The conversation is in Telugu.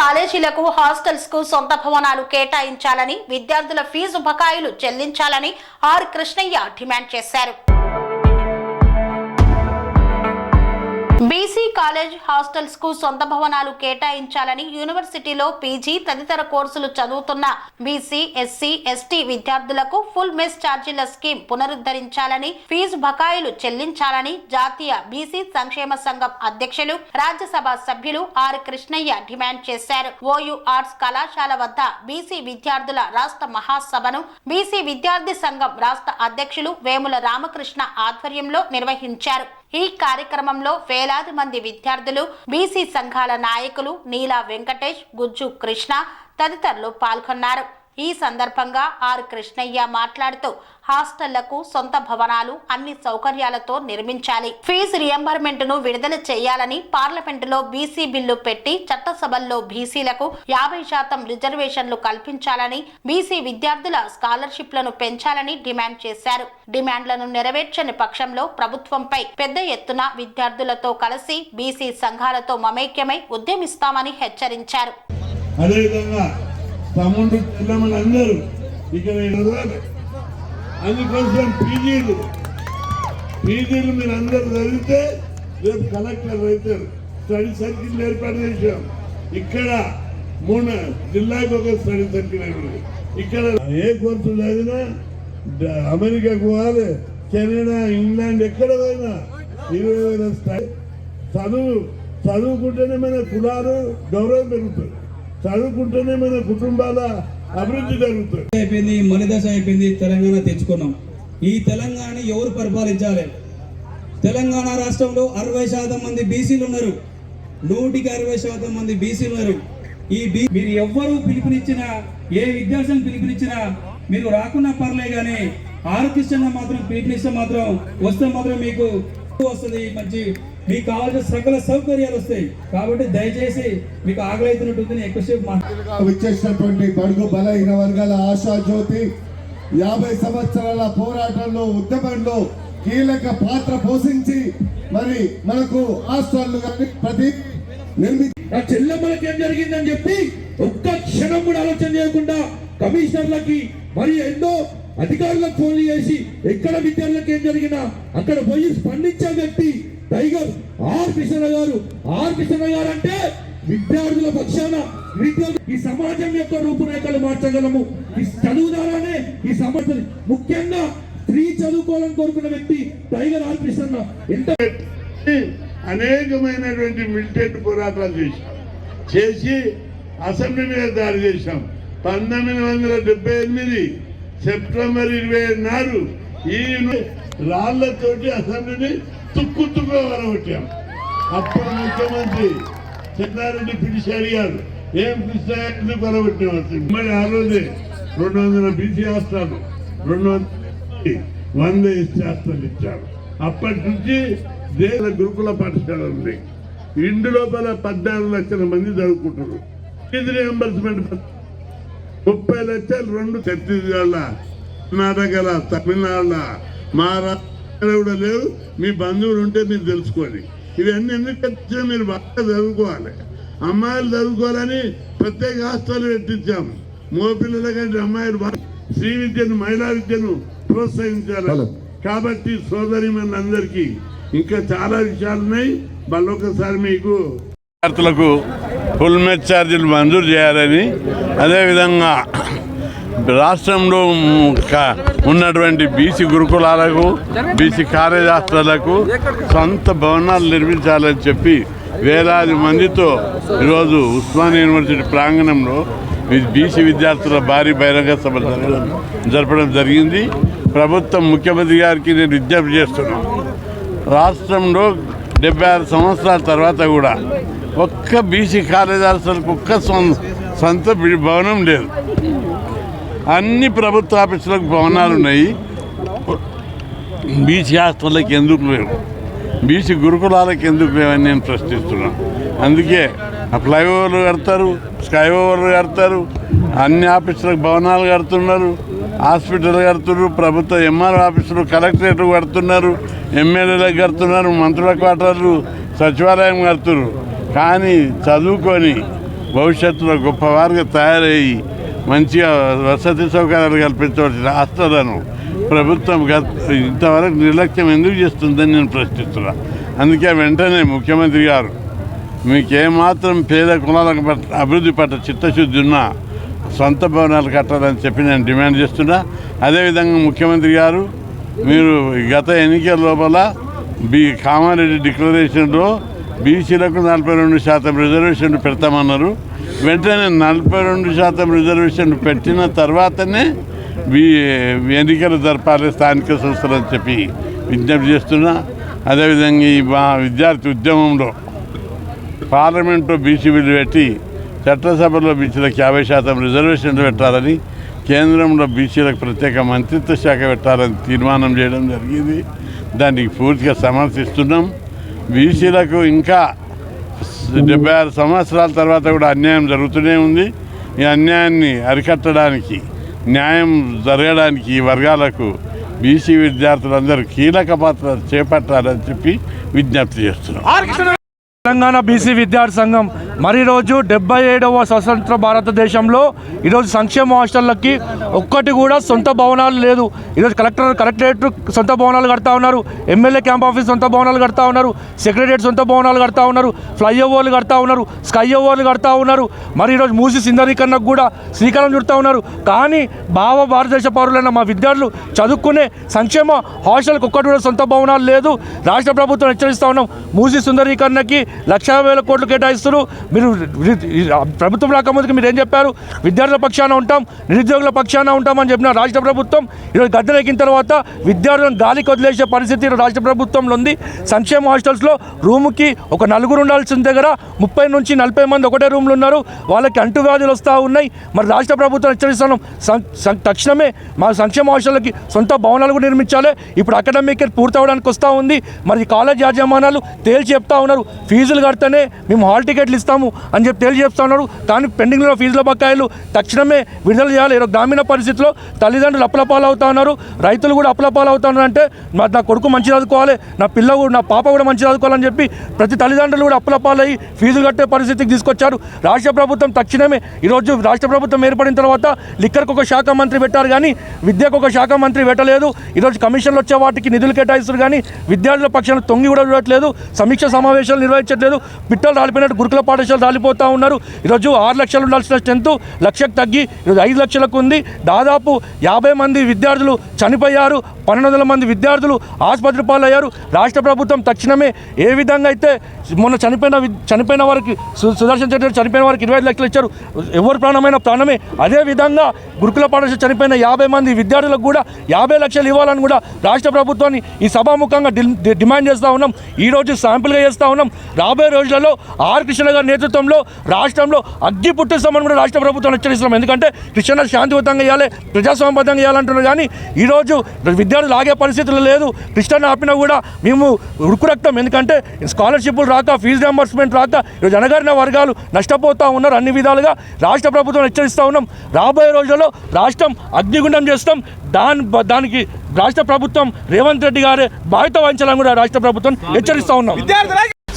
కాలేజీలకు హాస్టల్స్కు సొంత భవనాలు కేటాయించాలని విద్యార్థుల ఫీజు బకాయిలు చెల్లించాలని ఆర్ కృష్ణయ్య డిమాండ్ చేశారు. బీసీ కాలేజ్ హాస్టల్స్కు సొంత భవనాలు కేటాయించాలని యూనివర్సిటీలో పీజీ తదితర కోర్సులు చదువుతున్న బీసీ ఎస్సీ ఎస్టీ విద్యార్థులకు ఫుల్ మెస్ ఛార్జీల స్కీమ్ పునరుద్ధరించాలని ఫీజు బకాయిలు చెల్లించాలని జాతీయ బీసీ సంక్షేమ సంఘం అధ్యక్షులు రాజ్యసభ సభ్యులు ఆర్ కృష్ణయ్య డిమాండ్ చేశారు. ఓయూ ఆర్ట్స్ కళాశాల వద్ద బీసీ విద్యార్థుల రాష్ట్ర మహాసభను బీసీ విద్యార్థి సంఘం రాష్ట్ర అధ్యక్షులు వేముల రామకృష్ణ ఆధ్వర్యంలో నిర్వహించారు. ఈ కార్యక్రమంలో వేలాది మంది విద్యార్థులు బీసీ సంఘాల నాయకులు నీలా వెంకటేష్ గుజ్జు కృష్ణ తదితరులు పాల్గొన్నారు. ఈ సందర్భంగా ఆర్ కృష్ణయ్య మాట్లాడుతూ హాస్టళ్ళకు సొంత భవనాలు అన్ని సౌకర్యాలతో నిర్మించాలి. ఫీజు రియంబర్మెంట్ను విడుదల చేయాలని పార్లమెంటులో బీసీ బిల్లు పెట్టి చట్టసభల్లో బీసీలకు యాభై శాతం రిజర్వేషన్లు కల్పించాలని బీసీ విద్యార్థుల స్కాలర్షిప్లను పెంచాలని డిమాండ్ చేశారు. డిమాండ్లను నెరవేర్చని పక్షంలో ప్రభుత్వంపై పెద్ద ఎత్తున విద్యార్థులతో కలిసి బీసీ సంఘాలతో మమైక్యమై ఉద్యమిస్తామని హెచ్చరించారు. అదేవిధంగా తమ్ముడు పిల్లమని అందరూ ఇక్కడ ఎదురాలి అందుకోసం పీజీలు పీజీలు మీరు అందరు చదివితే రేపు కలెక్టర్ అవుతారు. స్టడీ సర్కిల్ ఏర్పాటు చేశాం. ఇక్కడ మూడు జిల్లాకు ఒక స్టడీ సర్కిల్ అయిపోయింది ఇక్కడ ఏ కోర్సు చదివినా అమెరికాకు పోవాలి కెనడా ఇంగ్లాండ్ ఎక్కడ పోయినా ఇరవై వేల స్థాయి చదువు చదువుకుంటేనే మన కులాలు గౌరవం పెరుగుతుంది. చదువుకుంటేనే మన కుటుంబాల అభివృద్ధి జరుగుతుంది. అయిపోయింది మలిదశ అయిపోయింది తెలంగాణ తెచ్చుకున్నాం. ఈ తెలంగాణ ఎవరు పరిపాలించాలి? తెలంగాణ రాష్ట్రంలో అరవై శాతం మంది బీసీలు ఉన్నారు. నూటికి అరవై శాతం మంది బీసీలు ఉన్నారు. ఈ బీ మీరు ఎవ్వరు పిలుపునిచ్చినా ఏ విద్యాసం పిలుపునిచ్చినా మీరు రాకున్నా పర్లే కానీ ఆరోగ్యశ్రంగా మాత్రం పిలుపునిస్తే మాత్రం వస్తే మాత్రం మీకు వస్తుంది మంచి మీకు కావాల్సిన సకల సౌకర్యాలు వస్తాయి. కాబట్టి దయచేసి మీకు ఆకలి అవుతున్నట్టుంది ఎక్కువసేపు విచ్చేసినటువంటి బడుగు బలహీన వర్గాల ఆశా జ్యోతి యాభై సంవత్సరాల పోరాటంలో ఉద్యమంలో కీలక పాత్ర పోషించి మరి మనకు హాస్టల్ ప్రతి చెల్లెమ్మలకి ఏం జరిగిందని చెప్పి ఒక్క క్షణం కూడా ఆలోచన చేయకుండా కమిషనర్లకి మరి ఎన్నో అధికారులకు ఫోన్ చేసి ఎక్కడ విద్యార్థులకు ఏం జరిగినా అక్కడ పోయి స్పందించే వ్యక్తి టైగర్ ఆర్ కృష్ణ గారు ఆర్ కృష్ణ గారు అంటే విద్యార్థుల పక్షాన విద్యార్థులు ఈ సమాజం యొక్క రూపురేఖలు మార్చగలము. ఈ చదువు ద్వారానే ఈ సమాజం. ముఖ్యంగా స్త్రీ చదువుకోవాలని కోరుకున్న వ్యక్తి టైగర్ ఆర్ కృష్ణ ఎంత అనేకమైనటువంటి మిలిటెంట్ పోరాటాలు చేశాం చేసి అసెంబ్లీ మీద దాడి చేశాం. పంతొమ్మిది వందల డెబ్బై ఎనిమిది సెప్టెంబర్ ఇరవై నాడు ఈ రాళ్ళతోటి అసెంబ్లీని తుక్కు తుక్కు వరగొట్టాం అప్పుడు ముఖ్యమంత్రి చెన్నారెడ్డి పిలిచి అడిగారు ఏం కృష్ణ కొలబెట్టాం మరి ఆ రోజే రెండు వందల బీసీ హాస్టల్ రెండు వందల వంద ఎస్టీ హాస్టల్ ఇచ్చారు. అప్పటి నుంచి దేశ గురుకుల పాఠశాల ఉంది. ఇంటి లోపల పద్నాలుగు లక్షల మంది చదువుకుంటారు ఫీజు రియంబర్స్మెంట్ ముప్పై లక్షలు రెండు ఛత్తీస్గఢ్ కర్ణాటకల తమిళనాడుల మహారాష్ట్ర కూడా లేవు. మీ బంధువులు ఉంటే మీరు తెలుసుకోండి. ఇవన్నీ ఎందుకు వచ్చినా మీరు బాగా చదువుకోవాలి. అమ్మాయిలు చదువుకోవాలని ప్రత్యేక హాస్టల్ పెట్టించాం. మగపిల్లల కంటే అమ్మాయిలు బాగా శ్రీ విద్యను మహిళా విద్యను ప్రోత్సహించాలి. కాబట్టి సోదరి అందరికీ ఇంకా చాలా విషయాలు ఉన్నాయి. మళ్ళొకసారి మీకు విద్యార్థులకు ఫుల్ మెచ్ ఛార్జీలు మంజూరు చేయాలని అదేవిధంగా రాష్ట్రంలో ఉన్నటువంటి బీసీ గురుకులాలకు బీసీ కాలేజ్ హాస్టళ్ళకు సొంత భవనాలు నిర్మించాలని చెప్పి వేలాది మందితో ఈరోజు ఉస్మానియా యూనివర్సిటీ ప్రాంగణంలో బీసీ విద్యార్థుల భారీ బహిరంగ సభ జరపడం జరిగింది. ప్రభుత్వం ముఖ్యమంత్రి గారికి నేను విజ్ఞప్తి చేస్తున్నాను. రాష్ట్రంలో డెబ్బై ఆరు సంవత్సరాల తర్వాత కూడా ఒక్క బీసీ కార్యదర్శులకు ఒక్క సొం- సొంత భవనం లేదు. అన్ని ప్రభుత్వ ఆఫీసులకు భవనాలు ఉన్నాయి. బీసీ హాస్టళ్ళకి ఎందుకు లేవు? బీసీ గురుకులాలకు ఎందుకు లేవని నేను ప్రశ్నిస్తున్నాను. అందుకే ఆ ఫ్లైఓవర్లు కడతారు స్కై ఓవర్లు కడతారు అన్ని ఆఫీసులకు భవనాలు కడుతున్నారు హాస్పిటల్ కడుతున్నారు ప్రభుత్వ ఎంఆర్ఓ ఆఫీసులు కలెక్టరేట్ కడుతున్నారు ఎమ్మెల్యేలకు కడుతున్నారు మంత్రుల క్వార్టర్లు సచివాలయం కడుతున్నారు. కానీ చదువుకొని భవిష్యత్తులో గొప్పవారుగా తయారయ్యి మంచిగా వసతి సౌకర్యాలు కల్పించవలసిన ఆస్తులను ప్రభుత్వం గత ఇంతవరకు నిర్లక్ష్యం ఎందుకు చేస్తుందని నేను ప్రశ్నిస్తున్నా. అందుకే వెంటనే ముఖ్యమంత్రి గారు మీకేమాత్రం పేద కులాలకు పట్ల అభివృద్ధి పట్ల చిత్తశుద్ధి ఉన్నా సొంత భవనాలు కట్టాలని చెప్పి నేను డిమాండ్ చేస్తున్నా. అదేవిధంగా ముఖ్యమంత్రి గారు మీరు గత ఎన్నికల లోపల బి కామారెడ్డి డిక్లరేషన్లో బీసీలకు నలభై రెండు శాతం రిజర్వేషన్లు పెడతామన్నారు. వెంటనే నలభై రెండు శాతం రిజర్వేషన్ పెట్టిన తర్వాతనే ఎన్నికలు జరపాలి స్థానిక సంస్థలు అని చెప్పి విజ్ఞప్తి చేస్తున్నా. అదేవిధంగా ఈ మా విద్యార్థి ఉద్యమంలో పార్లమెంట్లో బీసీ బిల్లు పెట్టి చట్టసభలో బీసీలకు యాభై శాతం రిజర్వేషన్లు పెట్టాలని కేంద్రంలో బీసీలకు ప్రత్యేక మంత్రిత్వ శాఖ పెట్టాలని తీర్మానం చేయడం జరిగింది. దానికి పూర్తిగా సమర్థిస్తున్నాం. బీసీలకు ఇంకా డెబ్బై ఆరు సంవత్సరాల తర్వాత కూడా అన్యాయం జరుగుతూనే ఉంది. ఈ అన్యాయాన్ని అరికట్టడానికి న్యాయం జరగడానికి ఈ వర్గాలకు బీసీ విద్యార్థులందరూ కీలక పాత్ర చేపట్టాలని చెప్పి విజ్ఞప్తి చేస్తున్నాం. తెలంగాణ బీసీ విద్యార్థి సంఘం మరి రోజు డెబ్బై ఏడవ స్వతంత్ర భారతదేశంలో ఈరోజు సంక్షేమ హాస్టళ్ళకి ఒక్కటి కూడా సొంత భవనాలు లేదు. ఈరోజు కలెక్టర్ కలెక్టరేట్ సొంత భవనాలు కడతా ఉన్నారు. ఎమ్మెల్యే క్యాంప్ ఆఫీస్ సొంత భవనాలు కడతా ఉన్నారు. సెక్రటరేట్ సొంత భవనాలు కడతా ఉన్నారు. ఫ్లైఓవర్లు కడతా ఉన్నారు. స్కై ఓవర్లు కడతా ఉన్నారు. మరి ఈరోజు మూసి సింధరీకరణకు కూడా శ్రీకారం చుడతా ఉన్నారు. కానీ భావ భారతదేశ పౌరులైన మా విద్యార్థులు చదువుకునే సంక్షేమ హాస్టల్కి ఒక్కటి కూడా సొంత భవనాలు లేదు. రాష్ట్ర ప్రభుత్వం హెచ్చరిస్తా ఉన్నాం. మూసి సుందరీకరణకి లక్ష వేల కోట్లు కేటాయిస్తున్నారు. మీరు ప్రభుత్వం రాకముందుకు మీరు ఏం చెప్పారు? విద్యార్థుల పక్షాన ఉంటాం నిరుద్యోగుల పక్షాన ఉంటామని చెప్పిన రాష్ట్ర ప్రభుత్వం ఈరోజు ఎక్కిన తర్వాత విద్యార్థులను గాలికి వదిలేసే పరిస్థితి రాష్ట్ర ప్రభుత్వంలో ఉంది. సంక్షేమ హాస్టల్స్లో రూముకి ఒక నలుగురు ఉండాల్సిన దగ్గర ముప్పై నుంచి నలభై మంది ఒకటే రూమ్లు ఉన్నారు. వాళ్ళకి అంటువ్యాధులు వస్తూ ఉన్నాయి. మరి రాష్ట్ర ప్రభుత్వం హెచ్చరిస్తున్నాం సం- తక్షణమే మా సంక్షేమ హాస్టల్కి సొంత భవనాలు కూడా నిర్మించాలి. ఇప్పుడు అకాడమిక్ ఇయర్ పూర్తవడానికి వస్తూ ఉంది. మరి కాలేజ్ యాజమాన్యాలు తేల్చి చెప్తా ఉన్నారు. ఫీజులు కడితేనే మేము హాల్ టికెట్లు ఇస్తాం చేస్తాము అని చెప్పి తెలియజేస్తా ఉన్నాడు. ఉన్నారు కానీ పెండింగ్లో ఫీజుల బకాయిలు తక్షణమే విడుదల చేయాలి. ఈరోజు గ్రామీణ పరిస్థితిలో తల్లిదండ్రులు అప్పులపాలు అవుతా ఉన్నారు. రైతులు కూడా అప్పలపాలు అవుతా ఉన్నారు అంటే నా కొడుకు మంచి చదువుకోవాలి నా పిల్ల కూడా నా పాప కూడా మంచి చదువుకోవాలని చెప్పి ప్రతి తల్లిదండ్రులు కూడా అప్పులపాలయ్యి ఫీజులు కట్టే పరిస్థితికి తీసుకొచ్చారు. రాష్ట్ర ప్రభుత్వం తక్షణమే ఈరోజు రాష్ట్ర ప్రభుత్వం ఏర్పడిన తర్వాత లిక్కర్కి ఒక శాఖ మంత్రి పెట్టారు కానీ విద్యకు ఒక శాఖ మంత్రి పెట్టలేదు. ఈరోజు కమిషన్లు వచ్చే వాటికి నిధులు కేటాయిస్తారు కానీ విద్యార్థుల పక్షాన తొంగి కూడా చూడట్లేదు. సమీక్ష సమావేశాలు నిర్వహించట్లేదు. పిట్టలు రాలిపోయినట్టు గురుకుల లక్షలు రాలిపోతూ ఉన్నారు. ఈరోజు ఆరు లక్షలు ఉండాల్సిన స్ట్రెంత్ లక్షకు తగ్గి ఈరోజు ఐదు లక్షలకు ఉంది. దాదాపు యాభై మంది విద్యార్థులు చనిపోయారు పన్నెండు వందల మంది విద్యార్థులు ఆసుపత్రి పాలయ్యారు. రాష్ట్ర ప్రభుత్వం తక్షణమే ఏ విధంగా అయితే మొన్న చనిపోయిన చనిపోయిన వారికి సు- సుదర్శన్ రెడ్డి చనిపోయిన వారికి ఇరవై ఐదు లక్షలు ఇచ్చారు ఎవరు ప్రాణమైన ప్రాణమే. అదే విధంగా గురుకుల పాఠశాల చనిపోయిన యాభై మంది విద్యార్థులకు కూడా యాభై లక్షలు ఇవ్వాలని కూడా రాష్ట్ర ప్రభుత్వాన్ని ఈ సభాముఖంగా డిమాండ్ చేస్తూ ఉన్నాం. ఈ రోజు శాంపుల్గా చేస్తూ ఉన్నాం. రాబోయే రోజులలో ఆర్ కృష్ణ గారు నేతృత్వంలో రాష్ట్రంలో అగ్గి పుట్టిస్తామని కూడా రాష్ట్ర ప్రభుత్వం హెచ్చరిస్తున్నాం. ఎందుకంటే కృష్ణ శాంతియుతంగా ఇవ్వాలి ప్రజాస్వామ్యబద్ధంగా ఇవ్వాలంటున్నారు కానీ ఈరోజు విద్యార్థులు ఆగే పరిస్థితులు లేదు. కృష్ణ ఆపినా కూడా మేము ఉరుకురక్తం ఎందుకంటే స్కాలర్షిప్లు రాక ఫీజు రియంబర్స్మెంట్ రాక ఈరోజు అనగారిన వర్గాలు నష్టపోతూ ఉన్నారు అన్ని విధాలుగా. రాష్ట్ర ప్రభుత్వం హెచ్చరిస్తూ ఉన్నాం. రాబోయే రోజుల్లో రాష్ట్రం అగ్నిగుండం చేస్తాం. దాని దానికి రాష్ట్ర ప్రభుత్వం రేవంత్ రెడ్డి గారే బాధ్యత వహించాలని కూడా రాష్ట్ర ప్రభుత్వం హెచ్చరిస్తూ ఉన్నాం.